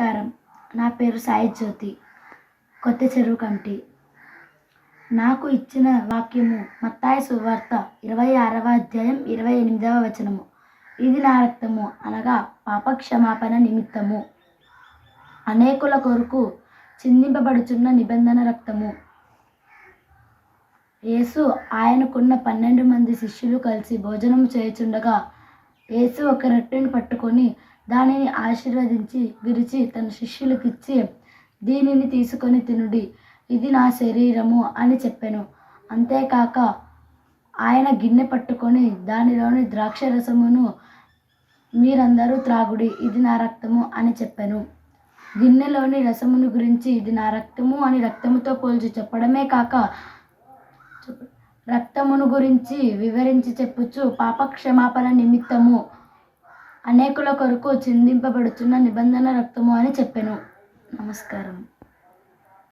నమస్కారం. నా పేరు సాయి జ్యోతి. కొత్త చెరువు కమిటీ. నాకు ఇచ్చిన వాక్యము మత్తాయి సువార్త ఇరవై ఆరవ అధ్యాయం ఇరవై ఎనిమిదవ వచనము. ఇది నా రక్తము అనగా పాప క్షమాపణ నిమిత్తము. అనేకుల కొరకు చిందింపబడుచున్న నిబంధన రక్తము. యేసు ఆయనకున్న పన్నెండు మంది శిష్యులు కలిసి భోజనం చేయుచుండగా యేసు ఒక రొట్టెను పట్టుకొని దానిని ఆశీర్వదించి విరిచి తన శిష్యులకిచ్చి దీనిని తీసుకొని తినుడి. ఇది నా శరీరము అని చెప్పాను. అంతేకాక ఆయన గిన్నె పట్టుకొని దానిలోని ద్రాక్ష రసమును మీరందరూ త్రాగుడి. ఇది నా రక్తము అని చెప్పాను. గిన్నెలోని రసమును గురించి ఇది నా రక్తము అని రక్తముతో పోల్చి చెప్పడమే కాక రక్తమును గురించి వివరించి చెప్పుచు పాప క్షమాపణ నిమిత్తము. అనేకుల కొరకు చిందింపబడుతున్న నిబంధన రక్తము అని చెప్పాను. నమస్కారం